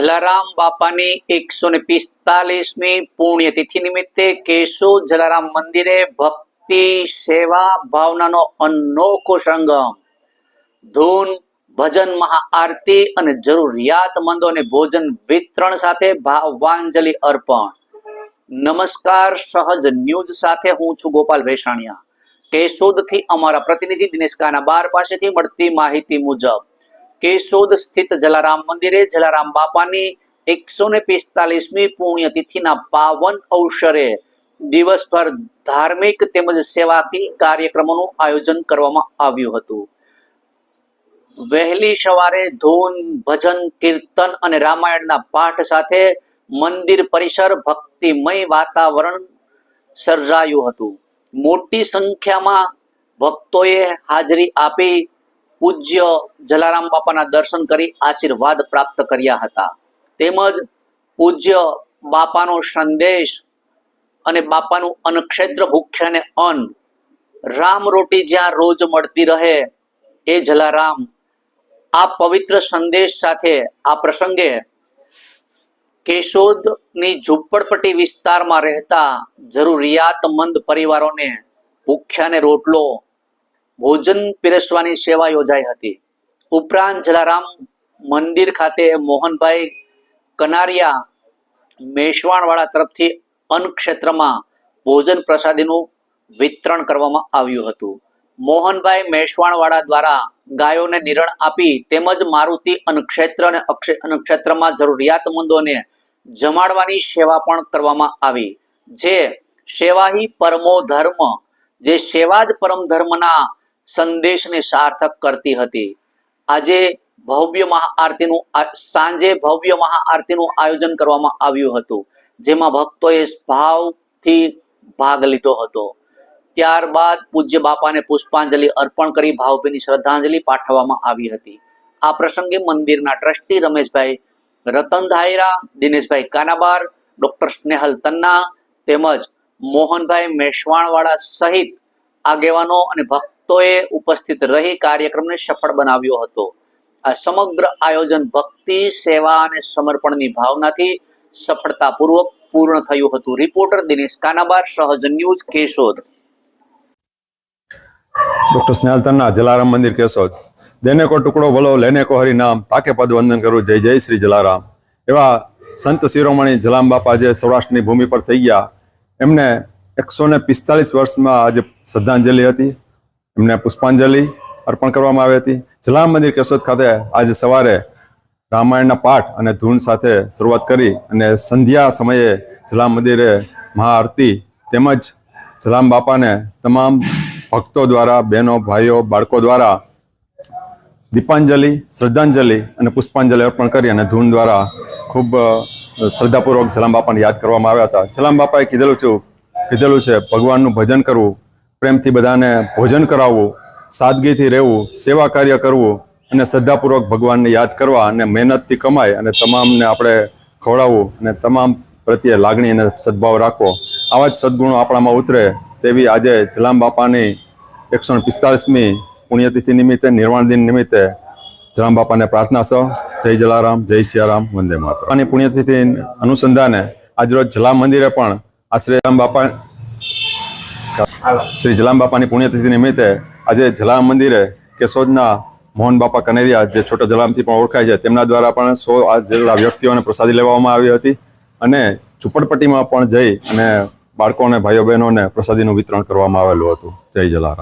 જલારામ બાપાની એકસો ને પિસ્તાલીસમી પુણ્યતિથિ નિમિત્તે કેશો જલારામ મંદિરે ભક્તિ, સેવા, ભાવનાનો અનોખો સંગમ. ધૂન, ભજન, મહાઆરતી અને જરૂરિયાતમંદોને ભોજન વિતરણ સાથે ભાવાંજલિ અર્પણ. નમસ્કાર, સહજ ન્યૂઝ સાથે હું છું ગોપાલ ભેસાણિયા. કેશોદથી અમારા પ્રતિનિધિ દિનેશ કાના બાર પાસેથી મળતી માહિતી મુજબ કેશોદ સ્થિત જલારામ મંદિરે જલારામ બાપાની એકસો ને પિસ્તાલીસમી પુણ્યતિથિના પાવન અવસરે દિવસભર ધાર્મિક તેમજ સેવાથી કાર્યક્રમોનું આયોજન કરવામાં આવ્યું હતું. વહેલી સવારે ધૂન, ભજન, કીર્તન અને રામાયણના પાઠ સાથે મંદિર પરિસર ભક્તિમય વાતાવરણ સર્જાયું હતું. મોટી સંખ્યામાં ભક્તોએ હાજરી આપી પૂજ્ય જલારામ બાપાના દર્શન કરી આશીર્વાદ પ્રાપ્ત કર્યા હતા. તેમજ પૂજ્ય બાપાનો સંદેશ અને બાપાનું અનક્ષેત્ર ભૂખ્ય ને અન્ન, રામ રોટી જ્યાં રોજ મળતી રહે, એ જલારામ, આ પવિત્ર સંદેશ સાથે, આ પ્રસંગે કેશોદની ઝુંપડપટ્ટી વિસ્તારમાં રહેતા જરૂરિયાતમંદ પરિવારોને ભૂખ્યાને રોટલો ભોજન પીરસવાની સેવા યોજાઈ હતી. ઉપરાંત જલારામ મંદિર ખાતે મોહનભાઈ કનારિયા મેશવાણવાળા તરફથી અન્ન ક્ષેત્રમાં ભોજન પ્રસાદીનું વિતરણ કરવામાં આવ્યું હતું. મોહનભાઈ મેશવાણવાળા દ્વારા ગાયોને નિરણ આપી તેમજ મારુતિ અન્નક્ષેત્ર અને અન્નક્ષેત્રમાં જરૂરિયાતમંદોને જમાડવાની સેવા પણ કરવામાં આવી, જે સેવાહી પરમો ધર્મ, જે સેવા જ પરમ ધર્મના સંદેશને સાર્થક કરતી હતી. આજે ભવ્ય મહાઆરતીનું સાંજે ભવ્ય મહાઆરતીનું આયોજન કરવામાં આવ્યું હતું, જેમાં ભક્તોએ ભાવથી ભાગ લીધો હતો. ત્યારબાદ પૂજ્ય બાપાને પુષ્પાંજલિ અર્પણ કરી ભાવભીની શ્રદ્ધાંજલિ પાઠવવામાં આવી હતી. આ પ્રસંગે મંદિરના ટ્રસ્ટી રમેશભાઈ રતન ધાયરા દિનેશભાઈ કાનાબાર, ડોક્ટર સ્નેહલ તન્ના તેમજ મોહનભાઈ મેશવાણવાળા સહિત આગેવાનો અને ભક્તોએ ઉપસ્થિત રહી કાર્યક્રમને સફળ બનાવ્યો હતો. આ સમગ્ર આયોજન ભક્તિ, સેવા અને સમર્પણની ભાવનાથી સફળતાપૂર્વક પૂર્ણ થયું હતું. Reporter Dinesh Kanabar, Sahaj news, Keshod. Doctor Snehal Jalaram Mandir, Keshod. દેને કો ટુકડો ભલો, લેને કો હરી નામ. પાકે પદ વંદન કરું. જય જય શ્રી જલારામ. એવા સંત શિરોમણી જલામ બાપા જે સૌરાષ્ટ્રની ભૂમિ પર થઈ ગયા. એમને એકસો ને પિસ્તાલીસ વર્ષમાં આજે શ્રદ્ધાંજલિ હતી. એમને પુષ્પાંજલિ અર્પણ કરવામાં આવી હતી. જલામ મંદિર કેશોદ ખાતે આજે સવારે રામાયણના પાઠ અને ધૂન સાથે શરૂઆત કરી અને સંધ્યા સમયે જલામ મંદિરે મહાઆરતી તેમજ જલામ બાપાને તમામ ભક્તો દ્વારા, બહેનો, ભાઈઓ, બાળકો દ્વારા દીપાંજલિ, શ્રદ્ધાંજલિ અને પુષ્પાંજલિ અર્પણ કરી અને ધૂન દ્વારા ખૂબ શ્રદ્ધાપૂર્વક જલામ બાપાને યાદ કરવામાં આવ્યા હતા. જલામ બાપાએ કીધેલું છું, કીધેલું છે, ભગવાનનું ભજન કરવું પ્રેમથી બધાને ભોજન કરાવવું, સાદગીથી રહેવું, સેવા કાર્ય કરવું અને શ્રદ્ધાપૂર્વક ભગવાનને યાદ કરવા અને મહેનતથી કમાય અને તમામને આપણે ખવડાવવું અને તમામ પ્રત્યે લાગણી અને સદભાવ રાખવો. આવા જ સદગુણો આપણામાં ઉતરે તેવી આજે જલામ બાપાની એકસો પિસ્તાળીસમી પુણ્યતિથિ નિમિત્તે, નિર્વાણ દિન નિમિત્તે જલામ બાપાને પ્રાર્થના છો જય જલારામ, જય સિયારામ, વંદે માતા અને પુણ્યતિથિ અનુસંધાને આજરોજ જલામ મંદિરે પણ આશ્રય બાપા શ્રી જલામ બાપાની પુણ્યતિથિ નિમિત્તે આજે જલામ મંદિરે કેશોદના મોહન બાપા કનેરિયા, જે છોટા જલામથી પણ ઓળખાય છે, તેમના દ્વારા પણ સો આ જેટલા વ્યક્તિઓને પ્રસાદી લેવામાં આવી હતી અને ઝુંપડપટ્ટીમાં પણ જઈ અને બાળકોને, ભાઈઓ બહેનોને પ્રસાદીનું વિતરણ કરવામાં આવેલું હતું. જય જલારામ.